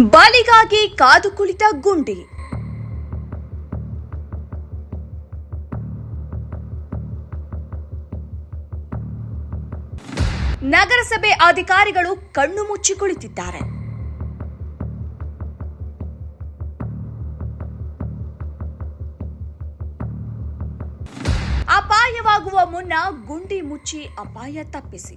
ಬಲಿಗಾಗಿ ಕಾದು ಕುಳಿತ ಗುಂಡಿ. ನಗರಸಭೆ ಅಧಿಕಾರಿಗಳು ಕಣ್ಣು ಮುಚ್ಚಿ ಕುಳಿತಿದ್ದಾರೆ. ಅಪಾಯವಾಗುವ ಮುನ್ನ ಗುಂಡಿ ಮುಚ್ಚಿ ಅಪಾಯ ತಪ್ಪಿಸಿ.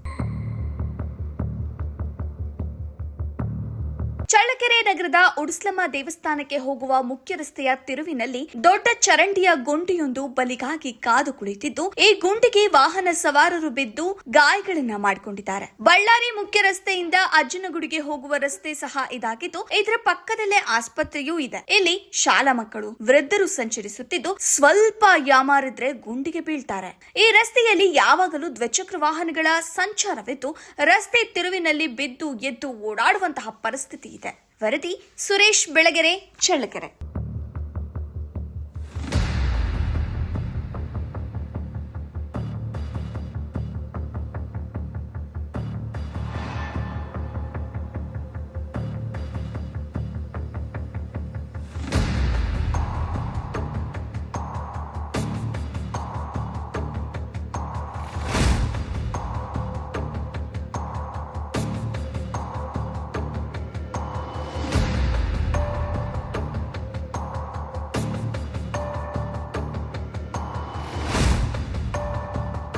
ಚಳ್ಳಕೆರೆ ನಗರದ ಉಡ್ಸ್ಲಮ್ಮ ದೇವಸ್ಥಾನಕ್ಕೆ ಹೋಗುವ ಮುಖ್ಯ ರಸ್ತೆಯ ತಿರುವಿನಲ್ಲಿ ದೊಡ್ಡ ಚರಂಡಿಯ ಗುಂಡಿಯೊಂದು ಬಲಿಗಾಗಿ ಕಾದು ಕುಳಿತಿದ್ದು, ಈ ಗುಂಡಿಗೆ ವಾಹನ ಸವಾರರು ಬಿದ್ದು ಗಾಯಗಳನ್ನ ಮಾಡಿಕೊಂಡಿದ್ದಾರೆ. ಬಳ್ಳಾರಿ ಮುಖ್ಯ ರಸ್ತೆಯಿಂದ ಅಜ್ಜನಗುಡಿಗೆ ಹೋಗುವ ರಸ್ತೆ ಸಹ ಇದಾಗಿದ್ದು, ಇದರ ಪಕ್ಕದಲ್ಲೇ ಆಸ್ಪತ್ರೆಯೂ ಇದೆ. ಇಲ್ಲಿ ಶಾಲಾ ಮಕ್ಕಳು, ವೃದ್ಧರು ಸಂಚರಿಸುತ್ತಿದ್ದು, ಸ್ವಲ್ಪ ಯಾಮಾರಿದ್ರೆ ಗುಂಡಿಗೆ ಬೀಳ್ತಾರೆ. ಈ ರಸ್ತೆಯಲ್ಲಿ ಯಾವಾಗಲೂ ದ್ವಿಚಕ್ರ ವಾಹನಗಳ ಸಂಚಾರವಿದ್ದು, ರಸ್ತೆ ತಿರುವಿನಲ್ಲಿ ಬಿದ್ದು ಎದ್ದು ಓಡಾಡುವಂತಹ ಪರಿಸ್ಥಿತಿ ಇದೆ. ವರದಿ ಸುರೇಶ್ ಬೆಳಗೆರೆ ಚಳ್ಳಕೆರೆ.